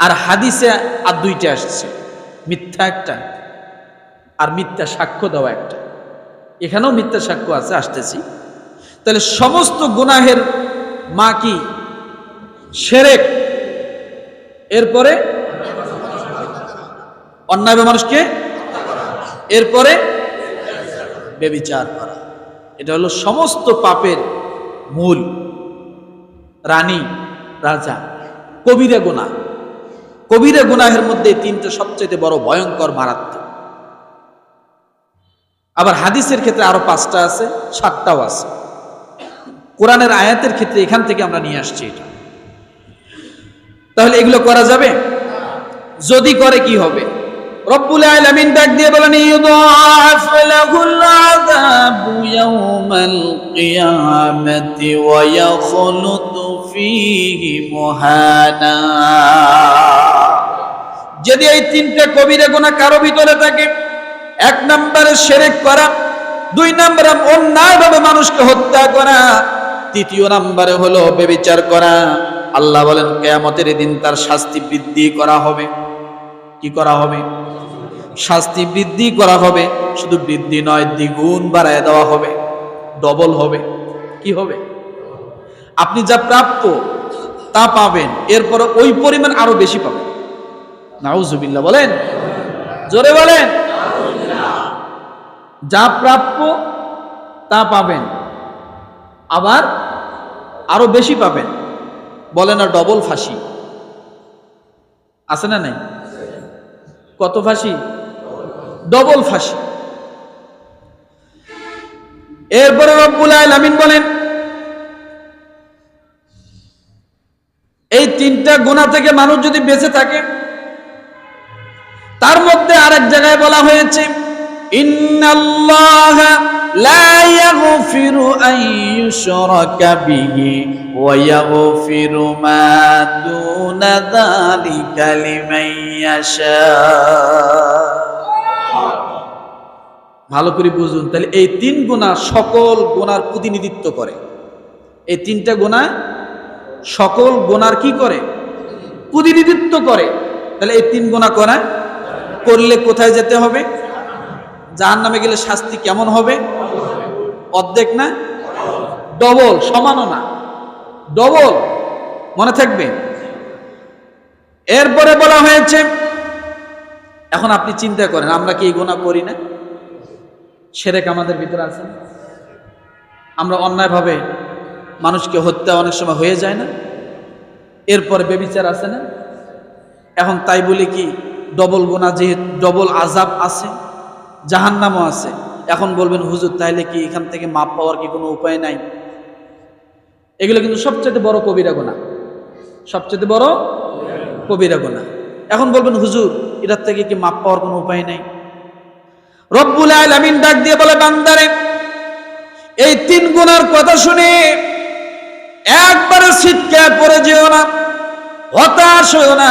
আর হাদিসে আর দুইটা আসছে। মিথ্যা একটা আর মিথ্যা সাক্ষ্য দেওয়া একটা। এখানেও মিথ্যা সাক্ষ্য আছে, আসতেছি। তাহলে সমস্ত গুনাহের মা কি? সেরেক। এরপরে অন্যায় মানুষকে? এরপরে বেবিচার করা। এটা হলো সমস্ত পাপের মূল। রানী, রাজা, কবিরা গুনাহ। কবিরা গুনাহের মধ্যে তিনটা সবচেয়ে বড় ভয়ঙ্কর মারাত্মক। আবার হাদিসের ক্ষেত্রে আরও পাঁচটা আছে, সাতটাও আছে। কোরআনের আয়াতের ক্ষেত্রে এখান থেকে আমরা নিয়ে আসছি এটা। তাহলে এগুলো করা যাবে? যদি করে কি হবে? রব্বুল আলামিন ডাক দিয়ে বলেন, ইউদাফ যদি এই তিনটে কবিরা গুনাহ কারও ভিতরে থাকে, এক নম্বরে শিরক করা, দুই নম্বরে অন্যায়ভাবে মানুষকে হত্যা করা, তৃতীয় নম্বরে হলো বেবিচার করা, আল্লাহ বলেন কেয়ামতের দিন তার শাস্তি বৃদ্ধি করা হবে। কি করা হবে? শাস্তি বৃদ্ধি করা হবে, শুধু বৃদ্ধি নয়, দ্বিগুণ বাড়ায় দেওয়া হবে, ডবল হবে। কি হবে? আপনি যা প্রাপ্য তা পাবেন, এরপরে ওই পরিমাণ আরও বেশি পাবেন। নাউজুবিল্লাহ বলেন। জোরে বলেন। যা প্রাপ্য তা পাবেন। আবার আরও বেশি পাবেন। বলে না ডবল ফাঁসি। আছে না নাই? কত ফাঁসি? ডবল ফাঁসি। এরপরে রব্বুল আলামিন বলেন, এই তিনটা গুণা থেকে মানুষ যদি বেঁচে থাকে তার মধ্যে আরেক জায়গায় বলা হয়েছে ভালো করে বুঝুন, তাহলে এই তিন গুণা সকল গুণার প্রতিনিধিত্ব করে। এই তিনটা গুণা সকল গুণার কি করে? প্রতিনিধিত্ব করে। তাহলে এই তিন গুণা করা করলে কোথায় যেতে হবে? জাহান নামে গেলে শাস্তি কেমন হবে? অর্ধেক না? ডবল, সমানও না। ডবল, মনে থাকবে? এরপরে বলা হয়েছে, এখন আপনি চিন্তা করেন, আমরা কি গোনা করি না? সেরেক আমাদের ভিতরে আছে। আমরা অন্যায়ভাবে মানুষকে হত্যা অনেক সময় হয়ে যায় না। এরপরে বেবিচার আছে না? এখন তাই বলে কি ডবল গোনা যেহেতু ডবল আজাব আছে, জাহান্নামও আছে। এখন বলবেন, হুজুর, তাইলে কি এখান থেকে মাপ পাওয়ার কি কোনো উপায় নাই? এগুলো কিন্তু সবচেয়ে বড় কবিরা গোনা সবচেয়ে বড় কবিরা গোনা এখন বলবেন, হুজুর, এটার থেকে কি মাপ পাওয়ার কোনো উপায় নাই? রব্বুল আলামিন ডাক দিয়ে বলে, বান্দারে, এই তিন গুণার কথা শুনে একবারে ছিটকে পড়ে যেও না, হতাশ হয়েও না।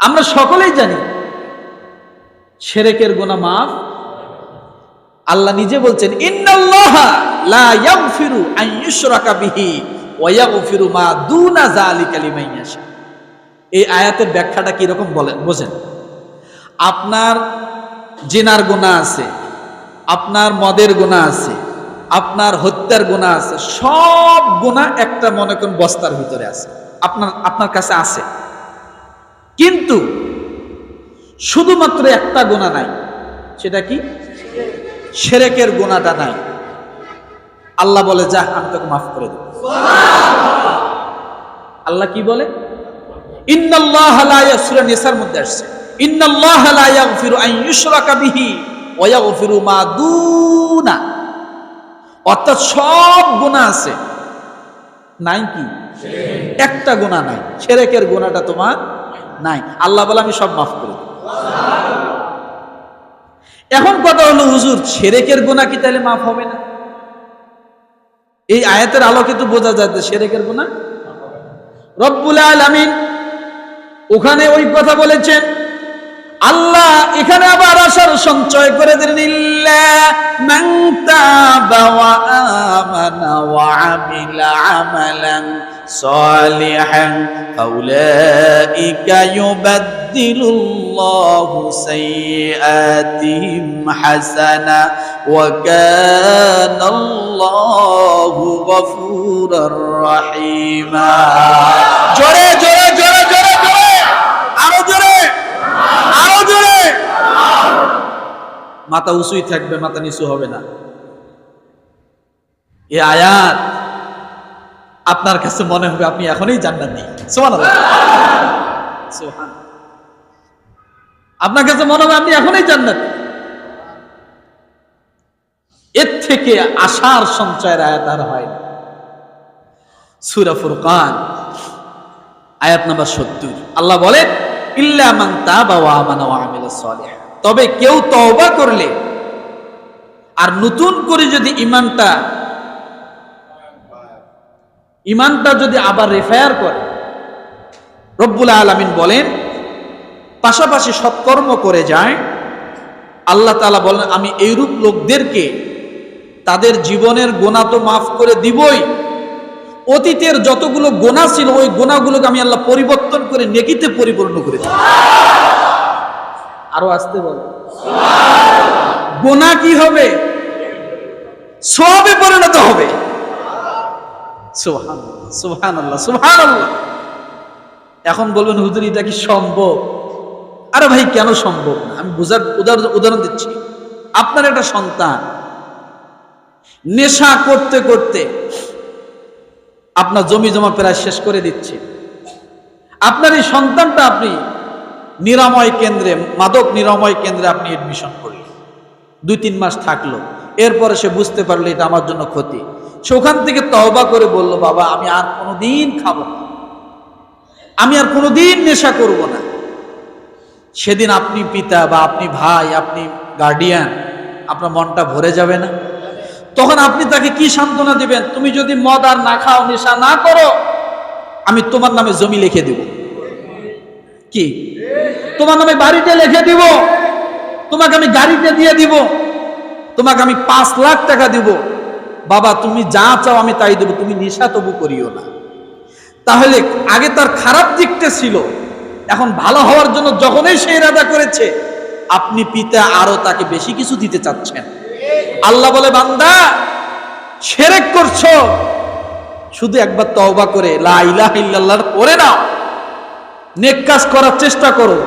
আমরা সকলেই জানি শেরেকের গোনা মাফ। আল্লাহ নিজে বলছেন এই আয়াতের ব্যাখ্যাটা কি রকম বলেন বোঝেন। আপনার জেনার গুনাহ আছে, আপনার মদের গুনাহ আছে, আপনার হত্যার গুনাহ আছে, সব গুনাহ একটা মনে করুন বস্তার ভিতরে আছে। আপনার আপনার কাছে আছে। কিন্তু শুধুমাত্র একটা গোনা নাই। সেটা কি? সেরেকের গোনাটা নাই। আল্লাহ বলে যা আমি তোকে মাফ করে দেব। আল্লাহ কি বলে? নিসার মধ্যে আসছে। মা দুনা। অর্থাৎ সব আছে। নাই কি? একটা গোনা নাই। ছেরেকের গোনাটা তোমার নাই। আল্লাহ বলে, আমি সব মাফ করি এখন কথা হলো, হুজুর ছেরেকের গোনা কি তাহলে মাফ হবে না? এই আয়াতের আলোকে তো বোঝা যায় যে সেরেকের গোনা রব্বুল আলামিন ওখানে ওই কথা বলেছেন, আল্লাহ এখানে আবার আসার সঞ্চয় করে দিলেন মান তাবা ওয়া আমানা ওয়া আমিলা আমালান সালিহান ফাউলাইকা ইউবাদদিলুল্লাহু সাইয়্যাতিহিম হাসানা ওয়া কানাল্লাহু গফুরার রাহিমা জোরে জোরে জোরে জোরে জোরে আরও জোরে! আরও জোরে! মাথা উঁচুই থাকবে, মাথা নিচু হবে না। এ আয়াত আপনার কাছে মনে হবে আপনি এখনই জান্নাতি। সুবহানাল্লাহ। সুবহান। আপনার কাছে মনে হবে আপনি এখনই জান্নাতি। এর থেকে আশার সঞ্চয়ের আয়াত আর হয় না। সূরা ফুরকান, আয়াত নাম্বার সত্তর। আল্লাহ মান তাবা তবে কেউ তওবা করলে, আর নতুন করে যদি ইমানটা ইমানটা যদি আবার রেফায়ার করে, রব্বুল আলামিন বলেন, পাশাপাশি সৎকর্ম করে যায়, আল্লাহ তাআলা বলেন, আমি এইরূপ লোকদেরকে তাদের জীবনের গোনা তো মাফ করে দিবই। অতীতের যতগুলো গোনা ছিল, ওই গোনাগুলোকে আমি আল্লাহ পরিবর্তন করে নেকিতে পরিপূর্ণ করে দিই আরও আসতে বল। গোনা কি হবে? সবে পরিণত হবে। এখন বলবেন, হুজুর, এটা কি সম্ভব? আরে ভাই, কেন সম্ভব না? আমি বোঝার উদাহরণ উদাহরণ দিচ্ছি। আপনার একটা সন্তান, নেশা করতে করতে আপনার জমি জমা প্রায় শেষ করে দিচ্ছে। আপনার এই সন্তানটা আপনি নিরাময় কেন্দ্রে, মাদক নিরাময় কেন্দ্রে আপনি এডমিশন করলেন। দুই, তিন মাস থাকল। এরপরে সে বুঝতে পারল এটা আমার জন্য ক্ষতি। সে ওখান থেকে তওবা করে বলল, বাবা, আমি আর কোনোদিন খাব না। আমি আর কোনোদিন নেশা করব না। সেদিন আপনি পিতা বা আপনি ভাই, আপনি গার্ডিয়ান আপনার মনটা ভরে যাবে না। তখন আপনি তাকে কি সান্ত্বনা দিবেন? তুমি যদি মদ আর না খাও, নেশা না করো, আমি তোমার নামে জমি লিখে দিব। কি? তোমার নামে বাড়িতে লিখে দিব? তোমাকে আমি গাড়িতে দিয়ে দিব? তোমাকে আমি পাঁচ লাখ টাকা দিব? বাবা, তুমি যা চাও আমি তাই দেবো, তুমি নেশা তবু করিও না। তাহলে আগে তার খারাপ দিকটা ছিল। এখন ভালো হওয়ার জন্য যখনই সে ইরাদা করেছে, আপনি পিতা আরও তাকে বেশি কিছু দিতে চাচ্ছেন। আল্লাহ বলে, বান্দা, সেরেক করছ। শুধু একবার তওবা করে, লা ইলাহা ইল্লাল্লাহর পরে নাও। নেক কাজ করার চেষ্টা করো।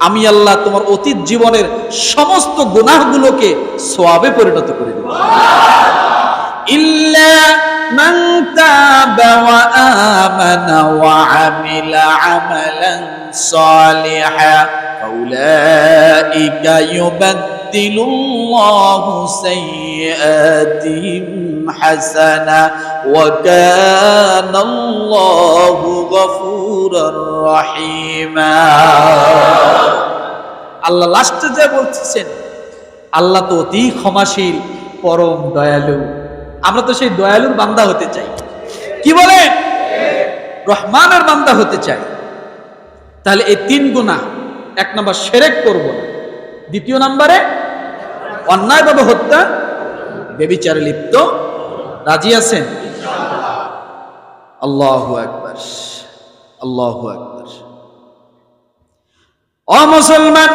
আমি আল্লাহ তোমার অতীত জীবনের সমস্ত গুনাহগুলোকে সোয়াবে পরিণত করে দেব। মান তাবা ওয়া আমানা ওয়া আমিলা আমালান সালিহা, ফাউলাইকা ইউবাদদিলুল্লাহু সাইয়্যাতিহিম হাসানা, ওয়া কানাল্লাহু গফুরার রহিমা। আল্লাহ লাস্টে যে বলতেছেন, আল্লাহ তো অতি ক্ষমাশীল, পরম দয়ালু। আমরা তো সেই দয়ালুর বান্দা হতে চাই। কি বলে? রহমানের বান্দা হতে চাই। তাহলে এই তিন গুণা এক নম্বর সেরেক করব না। দ্বিতীয় নম্বরে অন্যায়ভাবে হত্যা বেবিচারে লিপ্ত, রাজি আছেন? আল্লাহ একবার আল্লাহ একবার অ মুসলমান,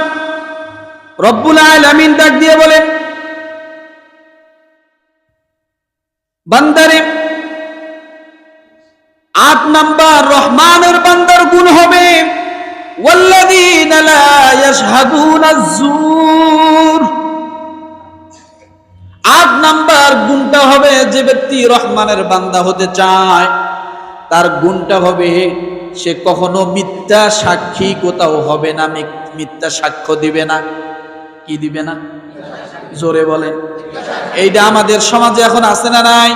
রব্বুল আলামিন ডাক দিয়ে বলেন বান্দারে, আট নাম্বার রহমানের বান্দার গুণ হবে আট নাম্বার গুণটা হবে যে ব্যক্তি রহমানের বান্দা হতে চায়, তার গুণটা হবে সে কখনো মিথ্যা সাক্ষী কোথাও হবে না মিথ্যা সাক্ষ্য দিবে না। কি দিবে না? জোরে বলেন। এইটা আমাদের সমাজে এখন আছে না নাই?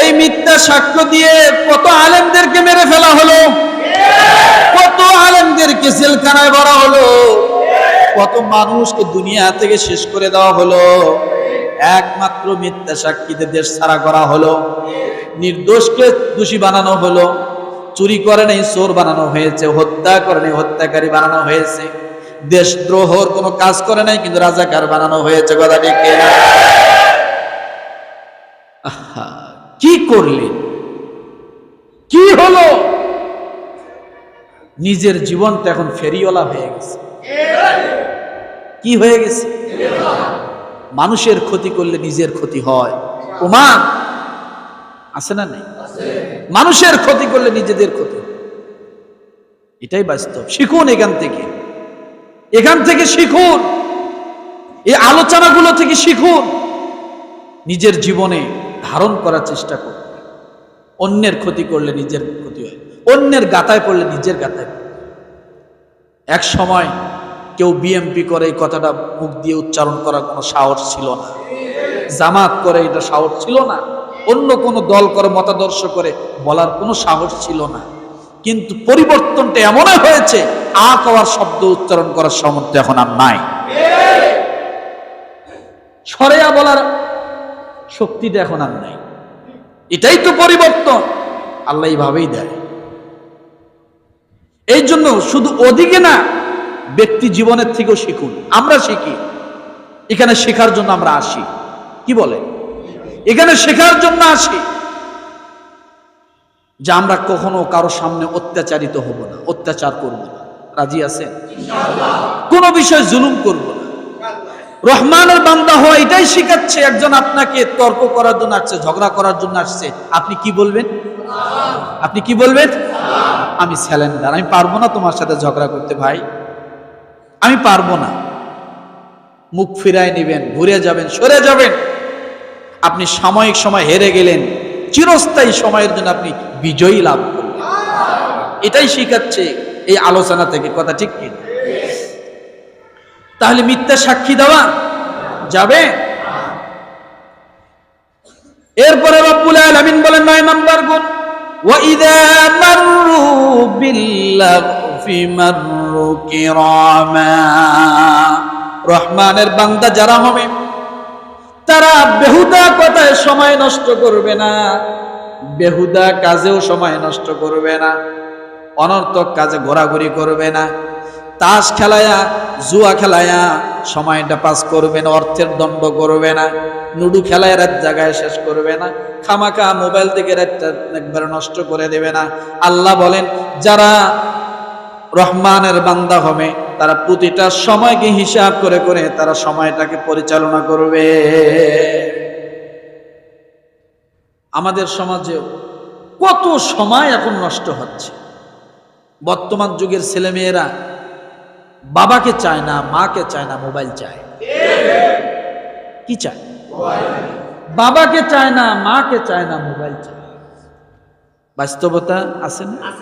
এই মিথ্যা সাক্ষ্য দিয়ে কত আলেমদেরকে মেরে ফেলা হলো? কত আলেমদেরকে জেলখানায় ভরা হলো? কত মানুষকে দুনিয়া থেকে শেষ করে দেওয়া হলো? একমাত্র মিথ্যা সাক্ষীতে দেশ ছাড়া করা হলো। নির্দোষকে দোষী বানানো হলো। চুরি করে নেই, চোর বানানো হয়েছে। হত্যা করে নেই, হত্যাকারী বানানো হয়েছে। দেশদ্রোহর কোনো কাজ করে নাই, কিন্তু রাজাকার বানানো হয়েছে। কথা ঠিক কিনা? কি করলেন কি হলো? নিজের জীবনটা এখন ফেরিওয়ালা হয়ে গেছে। কি হয়ে গেছে? মানুষের ক্ষতি করলে নিজের ক্ষতি হয়। প্রমাণ আছে না নেই? মানুষের ক্ষতি করলে নিজেদের ক্ষতি এটাই বাস্তব। শিখুন এখান থেকে। এখান থেকে শিখুন। এই আলোচনাগুলো থেকে শিখুন। নিজের জীবনে ধারণ করার চেষ্টা করুন অন্যের ক্ষতি করলে নিজের ক্ষতি হয়। অন্যের গাতায় পড়লে নিজের গাতায়। এক সময় কেউ বিএমপি করে এই কথাটা মুখ দিয়ে উচ্চারণ করার কোনো সাহস ছিল না। জামাত করে এটা সাহস ছিল না। অন্য কোনো দল করে মতাদর্শ করে বলার কোনো সাহস ছিল না। কিন্তু পরিবর্তনটা এমনই হয়েছে, আ কওয়ার শব্দ উচ্চারণ করার সামর্থ্য এখন আর নাই। সরেয়া বলার শক্তিটা এখন আর নাই। এটাই তো পরিবর্তন। আল্লাহ এইভাবেই দেয়। এই জন্য শুধু ওদিকে না, ব্যক্তি জীবনের থেকেও শিখুন। আমরা শিখি। এখানে শেখার জন্য আমরা আসি। কি বলে? এখানে শেখার জন্য আসি। যে আমরা কখনো কারও সামনে অত্যাচারিত হব না, অত্যাচার করব না। রাজি আছে কোনো বিষয় জুলুম করব রহমানের বান্দা হওয়া এটাই শিখাচ্ছে, একজন আপনাকে তর্ক করার জন্য আসছে, ঝগড়া করার জন্য আসছে। আপনি কি বলবেন? আপনি কি বলবেন? আমি স্যালেন্ডার, আমি পারব না তোমার সাথে ঝগড়া করতে ভাই। আমি পারব না। মুখ ফিরায় নেবেন, ঘুরে যাবেন, সরে যাবেন। আপনি সাময়িক সময় হেরে গেলেন, চিরস্থায়ী সময়ের জন্য আপনি বিজয়ী লাভ করলেন। এটাই শিখাচ্ছে এই আলোচনা থেকে, কথা ঠিক কি তাহলে মিথ্যা সাক্ষী দেওয়া যাবে? এরপরে রব্বুল আলামিন বলেন, নয় নাম্বার গুণ ওয়াইদা মাররু বিল্লাগফি মাররু কিরামা। রহমানের বান্দা যারা হবে, তারা বেহুদা কথায় সময় নষ্ট করবে না, বেহুদা কাজেও সময় নষ্ট করবে না, অনর্থক কাজে ঘোরাঘুরি করবে না। তাস খেলায়া, জুয়া খেলায়া, সময়টা পাস করবে না, অর্থের দণ্ড করবে না, লুডু খেলায় রাত জায়গায় শেষ করবে না, খামাখা মোবাইল থেকে রাতটা একবারে নষ্ট করে দেবে না। আল্লাহ বলেন, যারা রহমানের বান্দা হবে, তারা প্রতিটা সময়কে হিসাব করে করে তারা সময়টাকে পরিচালনা করবে। আমাদের সমাজেও কত সময় এখন নষ্ট হচ্ছে। বর্তমান যুগের ছেলেমেয়েরা বাবাকে চায় না, মাকে চায় না, মোবাইল চায়। কি চায়? বাবাকে চায় না, মাকে চায় না, মোবাইল চায়। বাস্তবতা আছে না?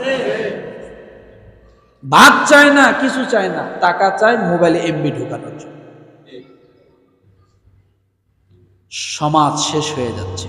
ভাত চায় না, কিছু চায় না, টাকা চায়, মোবাইলে এমবি ঢুকানোর জন্য। সমাজ শেষ হয়ে যাচ্ছে।